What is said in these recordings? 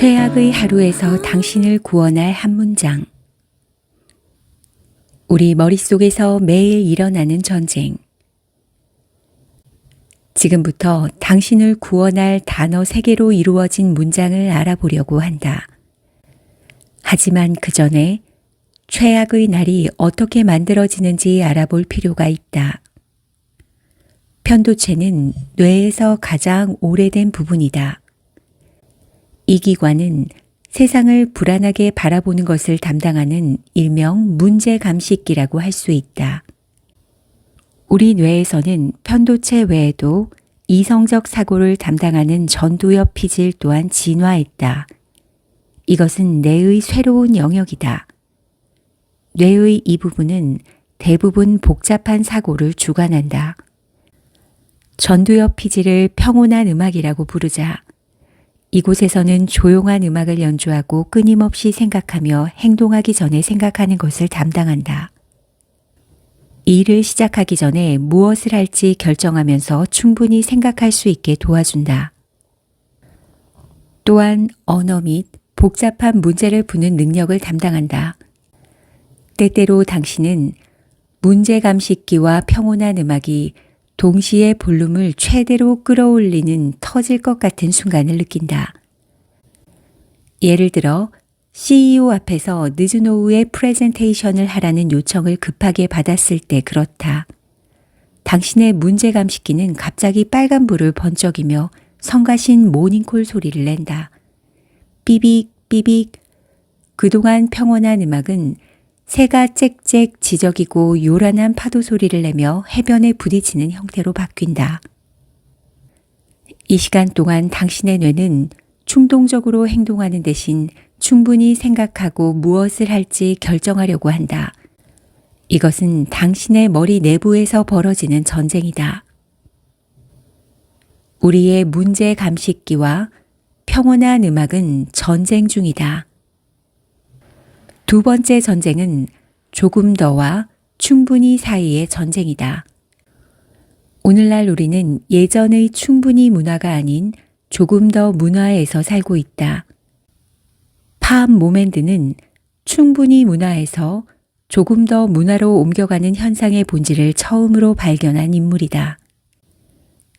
최악의 하루에서 당신을 구원할 한 문장. 우리 머릿속에서 매일 일어나는 전쟁. 지금부터 당신을 구원할 단어 세 개로 이루어진 문장을 알아보려고 한다. 하지만 그 전에 최악의 날이 어떻게 만들어지는지 알아볼 필요가 있다. 편도체는 뇌에서 가장 오래된 부분이다. 이 기관은 세상을 불안하게 바라보는 것을 담당하는 일명 문제 감식기라고 할 수 있다. 우리 뇌에서는 편도체 외에도 이성적 사고를 담당하는 전두엽 피질 또한 진화했다. 이것은 뇌의 새로운 영역이다. 뇌의 이 부분은 대부분 복잡한 사고를 주관한다. 전두엽 피질을 평온한 음악이라고 부르자. 이곳에서는 조용한 음악을 연주하고 끊임없이 생각하며 행동하기 전에 생각하는 것을 담당한다. 일을 시작하기 전에 무엇을 할지 결정하면서 충분히 생각할 수 있게 도와준다. 또한 언어 및 복잡한 문제를 푸는 능력을 담당한다. 때때로 당신은 문제 감식기와 평온한 음악이 동시에 볼륨을 최대로 끌어올리는 터질 것 같은 순간을 느낀다. 예를 들어 CEO 앞에서 늦은 오후에 프레젠테이션을 하라는 요청을 급하게 받았을 때 그렇다. 당신의 문제 감식기는 갑자기 빨간불을 번쩍이며 성가신 모닝콜 소리를 낸다. 삐빅 삐빅 그동안 평온한 음악은 새가 짹짹 지저귀고 요란한 파도 소리를 내며 해변에 부딪히는 형태로 바뀐다. 이 시간 동안 당신의 뇌는 충동적으로 행동하는 대신 충분히 생각하고 무엇을 할지 결정하려고 한다. 이것은 당신의 머리 내부에서 벌어지는 전쟁이다. 우리의 문제 감식기와 평온한 음악은 전쟁 중이다. 두 번째 전쟁은 조금 더와 충분히 사이의 전쟁이다. 오늘날 우리는 예전의 충분히 문화가 아닌 조금 더 문화에서 살고 있다. 팜 모멘드는 충분히 문화에서 조금 더 문화로 옮겨가는 현상의 본질을 처음으로 발견한 인물이다.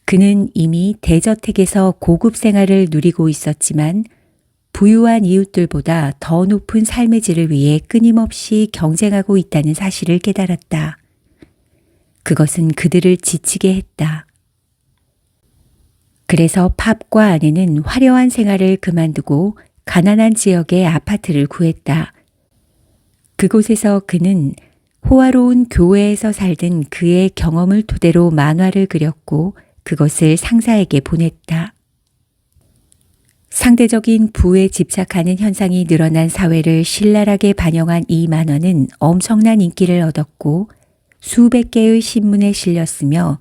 그는 이미 대저택에서 고급 생활을 누리고 있었지만 부유한 이웃들보다 더 높은 삶의 질을 위해 끊임없이 경쟁하고 있다는 사실을 깨달았다. 그것은 그들을 지치게 했다. 그래서 팝과 아내는 화려한 생활을 그만두고 가난한 지역의 아파트를 구했다. 그곳에서 그는 호화로운 교회에서 살던 그의 경험을 토대로 만화를 그렸고 그것을 상사에게 보냈다. 상대적인 부에 집착하는 현상이 늘어난 사회를 신랄하게 반영한 이 만화는 엄청난 인기를 얻었고 수백 개의 신문에 실렸으며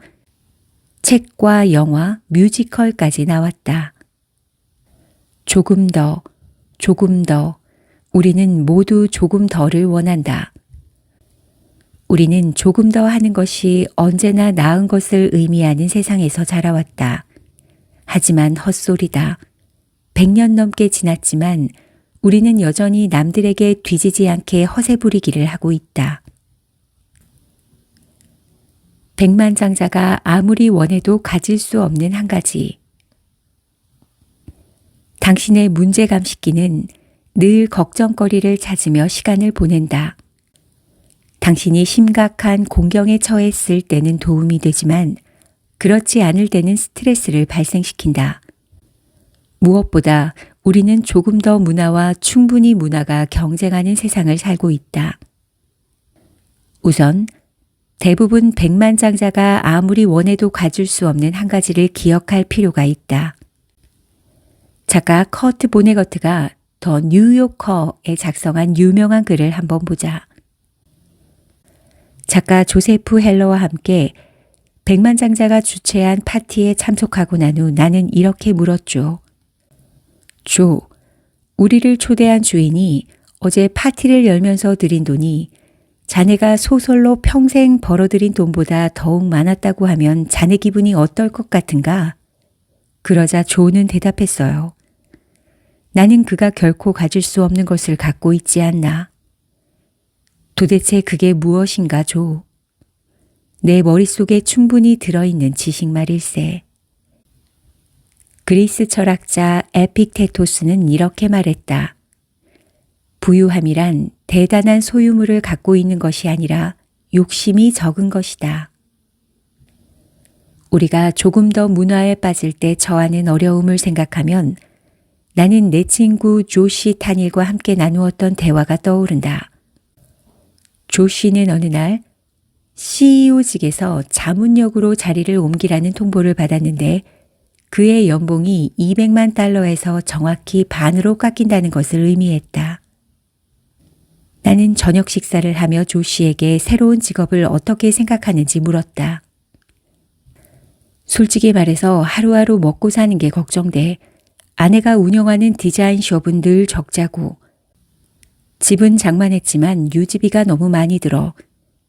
책과 영화, 뮤지컬까지 나왔다. 조금 더, 조금 더, 우리는 모두 조금 더를 원한다. 우리는 조금 더 하는 것이 언제나 나은 것을 의미하는 세상에서 자라왔다. 하지만 헛소리다. 100년 넘게 지났지만 우리는 여전히 남들에게 뒤지지 않게 허세 부리기를 하고 있다. 백만장자가 아무리 원해도 가질 수 없는 한 가지. 당신의 문제 감식기는 늘 걱정거리를 찾으며 시간을 보낸다. 당신이 심각한 공경에 처했을 때는 도움이 되지만 그렇지 않을 때는 스트레스를 발생시킨다. 무엇보다 우리는 조금 더 문화와 충분히 문화가 경쟁하는 세상을 살고 있다. 우선 대부분 백만장자가 아무리 원해도 가질 수 없는 한 가지를 기억할 필요가 있다. 작가 커트 보네거트가 더 뉴요커에 작성한 유명한 글을 한번 보자. 작가 조세프 헬러와 함께 백만장자가 주최한 파티에 참석하고 난 후 나는 이렇게 물었죠. 조, 우리를 초대한 주인이 어제 파티를 열면서 드린 돈이 자네가 소설로 평생 벌어들인 돈보다 더욱 많았다고 하면 자네 기분이 어떨 것 같은가? 그러자 조는 대답했어요. 나는 그가 결코 가질 수 없는 것을 갖고 있지 않나. 도대체 그게 무엇인가 조. 내 머릿속에 충분히 들어있는 지식 말일세. 그리스 철학자 에픽테토스는 이렇게 말했다. 부유함이란 대단한 소유물을 갖고 있는 것이 아니라 욕심이 적은 것이다. 우리가 조금 더 문화에 빠질 때 처하는 어려움을 생각하면 나는 내 친구 조시 탄일과 함께 나누었던 대화가 떠오른다. 조시는 어느 날 CEO직에서 자문역으로 자리를 옮기라는 통보를 받았는데 그의 연봉이 200만 달러에서 정확히 반으로 깎인다는 것을 의미했다. 나는 저녁 식사를 하며 조 씨에게 새로운 직업을 어떻게 생각하는지 물었다. 솔직히 말해서 하루하루 먹고 사는 게 걱정돼. 아내가 운영하는 디자인 숍은 늘 적자고 집은 장만했지만 유지비가 너무 많이 들어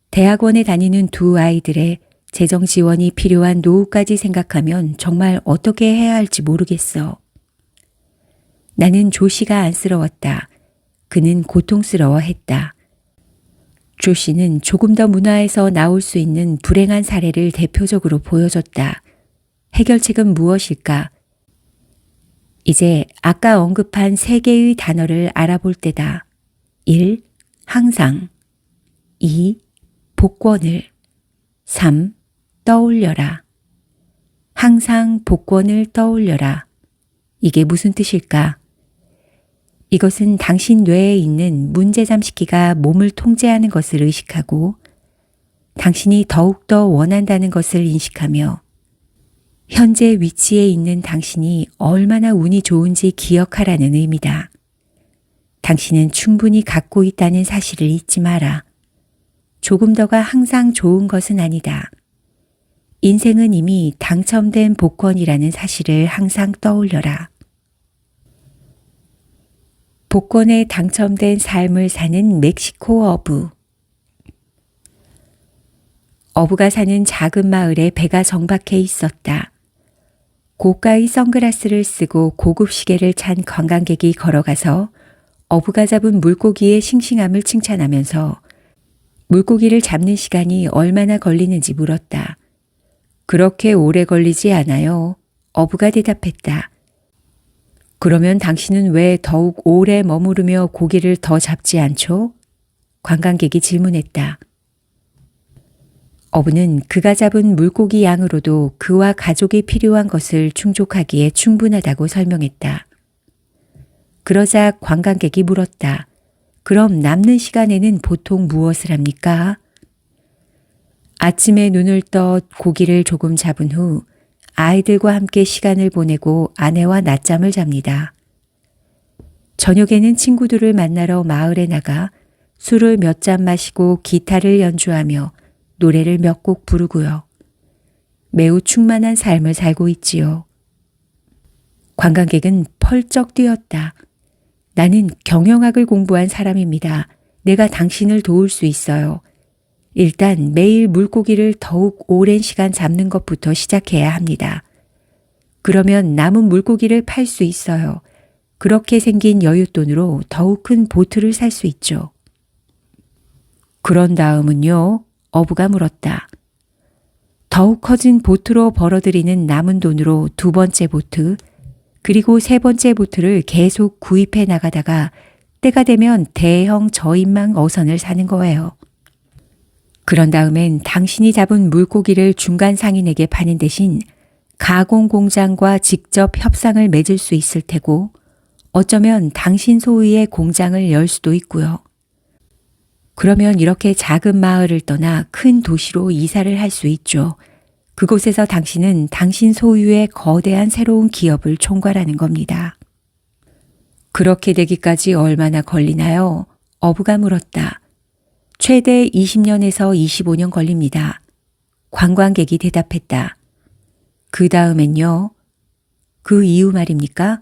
대학원에 다니는 두 아이들의 재정 지원이 필요한 노후까지 생각하면 정말 어떻게 해야 할지 모르겠어. 나는 조 씨가 안쓰러웠다. 그는 고통스러워했다. 조 씨는 조금 더 문화에서 나올 수 있는 불행한 사례를 대표적으로 보여줬다. 해결책은 무엇일까? 이제 아까 언급한 세 개의 단어를 알아볼 때다. 1. 항상 2. 복권을 3. 떠올려라. 항상 복권을 떠올려라. 이게 무슨 뜻일까? 이것은 당신 뇌에 있는 문제 잠식기가 몸을 통제하는 것을 의식하고 당신이 더욱더 원한다는 것을 인식하며 현재 위치에 있는 당신이 얼마나 운이 좋은지 기억하라는 의미다. 당신은 충분히 갖고 있다는 사실을 잊지 마라. 조금 더가 항상 좋은 것은 아니다. 인생은 이미 당첨된 복권이라는 사실을 항상 떠올려라. 복권에 당첨된 삶을 사는 멕시코 어부. 어부가 사는 작은 마을에 배가 정박해 있었다. 고가의 선글라스를 쓰고 고급 시계를 찬 관광객이 걸어가서 어부가 잡은 물고기의 싱싱함을 칭찬하면서 물고기를 잡는 시간이 얼마나 걸리는지 물었다. 그렇게 오래 걸리지 않아요. 어부가 대답했다. 그러면 당신은 왜 더욱 오래 머무르며 고기를 더 잡지 않죠? 관광객이 질문했다. 어부는 그가 잡은 물고기 양으로도 그와 가족이 필요한 것을 충족하기에 충분하다고 설명했다. 그러자 관광객이 물었다. 그럼 남는 시간에는 보통 무엇을 합니까? 아침에 눈을 떠 고기를 조금 잡은 후 아이들과 함께 시간을 보내고 아내와 낮잠을 잡니다. 저녁에는 친구들을 만나러 마을에 나가 술을 몇 잔 마시고 기타를 연주하며 노래를 몇 곡 부르고요. 매우 충만한 삶을 살고 있지요. 관광객은 펄쩍 뛰었다. 나는 경영학을 공부한 사람입니다. 내가 당신을 도울 수 있어요. 일단 매일 물고기를 더욱 오랜 시간 잡는 것부터 시작해야 합니다. 그러면 남은 물고기를 팔 수 있어요. 그렇게 생긴 여윳돈으로 더욱 큰 보트를 살 수 있죠. 그런 다음은요? 어부가 물었다. 더욱 커진 보트로 벌어들이는 남은 돈으로 두 번째 보트, 그리고 세 번째 보트를 계속 구입해 나가다가 때가 되면 대형 저인망 어선을 사는 거예요. 그런 다음엔 당신이 잡은 물고기를 중간 상인에게 파는 대신 가공 공장과 직접 협상을 맺을 수 있을 테고 어쩌면 당신 소유의 공장을 열 수도 있고요. 그러면 이렇게 작은 마을을 떠나 큰 도시로 이사를 할 수 있죠. 그곳에서 당신은 당신 소유의 거대한 새로운 기업을 총괄하는 겁니다. 그렇게 되기까지 얼마나 걸리나요? 어부가 물었다. 최대 20년에서 25년 걸립니다. 관광객이 대답했다. 그 다음엔요? 그 이유 말입니까?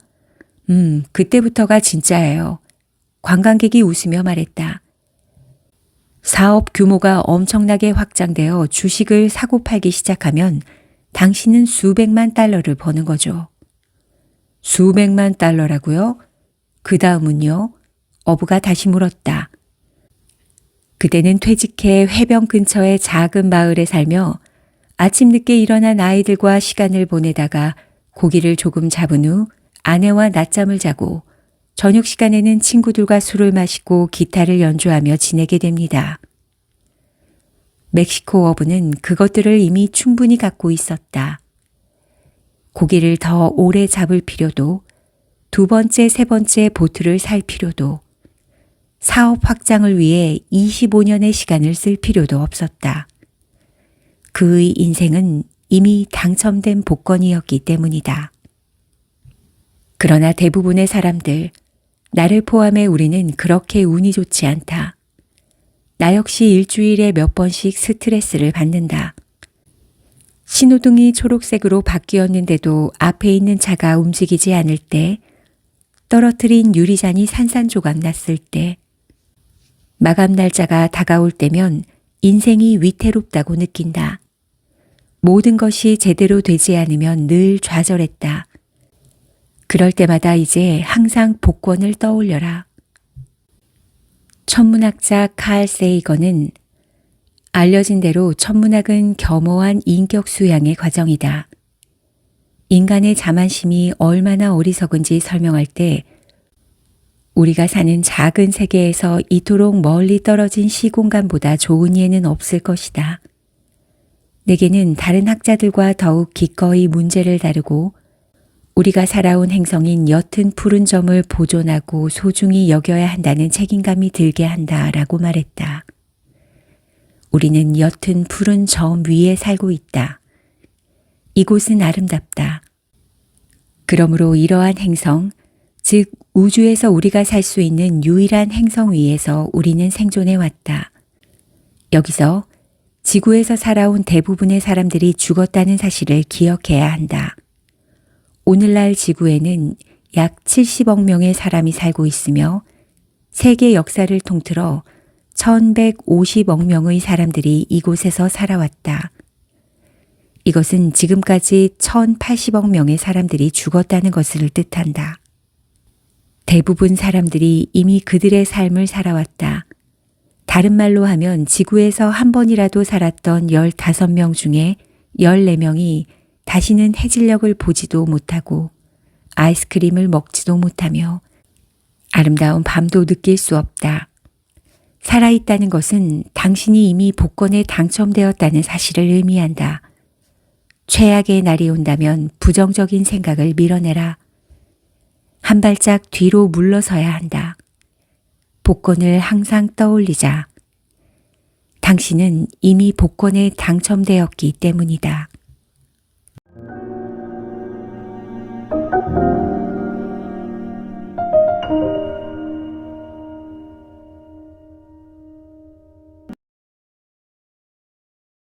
음, 그때부터가 진짜예요. 관광객이 웃으며 말했다. 사업 규모가 엄청나게 확장되어 주식을 사고 팔기 시작하면 당신은 수백만 달러를 버는 거죠. 수백만 달러라고요? 그 다음은요? 어부가 다시 물었다. 그대는 퇴직해 해변 근처의 작은 마을에 살며 아침 늦게 일어난 아이들과 시간을 보내다가 고기를 조금 잡은 후 아내와 낮잠을 자고 저녁 시간에는 친구들과 술을 마시고 기타를 연주하며 지내게 됩니다. 멕시코 어부는 그것들을 이미 충분히 갖고 있었다. 고기를 더 오래 잡을 필요도, 두 번째, 세 번째 보트를 살 필요도, 사업 확장을 위해 25년의 시간을 쓸 필요도 없었다. 그의 인생은 이미 당첨된 복권이었기 때문이다. 그러나 대부분의 사람들, 나를 포함해 우리는 그렇게 운이 좋지 않다. 나 역시 일주일에 몇 번씩 스트레스를 받는다. 신호등이 초록색으로 바뀌었는데도 앞에 있는 차가 움직이지 않을 때, 떨어뜨린 유리잔이 산산조각 났을 때, 마감 날짜가 다가올 때면 인생이 위태롭다고 느낀다. 모든 것이 제대로 되지 않으면 늘 좌절했다. 그럴 때마다 이제 항상 복권을 떠올려라. 천문학자 칼 세이건은 알려진 대로 천문학은 겸허한 인격 수양의 과정이다. 인간의 자만심이 얼마나 어리석은지 설명할 때 우리가 사는 작은 세계에서 이토록 멀리 떨어진 시공간보다 좋은 예는 없을 것이다. 내게는 다른 학자들과 더욱 기꺼이 문제를 다루고 우리가 살아온 행성인 옅은 푸른 점을 보존하고 소중히 여겨야 한다는 책임감이 들게 한다 라고 말했다. 우리는 옅은 푸른 점 위에 살고 있다. 이곳은 아름답다. 그러므로 이러한 행성, 즉 우주에서 우리가 살 수 있는 유일한 행성 위에서 우리는 생존해 왔다. 여기서 지구에서 살아온 대부분의 사람들이 죽었다는 사실을 기억해야 한다. 오늘날 지구에는 약 70억 명의 사람이 살고 있으며 세계 역사를 통틀어 1150억 명의 사람들이 이곳에서 살아왔다. 이것은 지금까지 1080억 명의 사람들이 죽었다는 것을 뜻한다. 대부분 사람들이 이미 그들의 삶을 살아왔다. 다른 말로 하면 지구에서 한 번이라도 살았던 15명 중에 14명이 다시는 해질녘을 보지도 못하고 아이스크림을 먹지도 못하며 아름다운 밤도 느낄 수 없다. 살아있다는 것은 당신이 이미 복권에 당첨되었다는 사실을 의미한다. 최악의 날이 온다면 부정적인 생각을 밀어내라. 한 발짝 뒤로 물러서야 한다. 복권을 항상 떠올리자. 당신은 이미 복권에 당첨되었기 때문이다.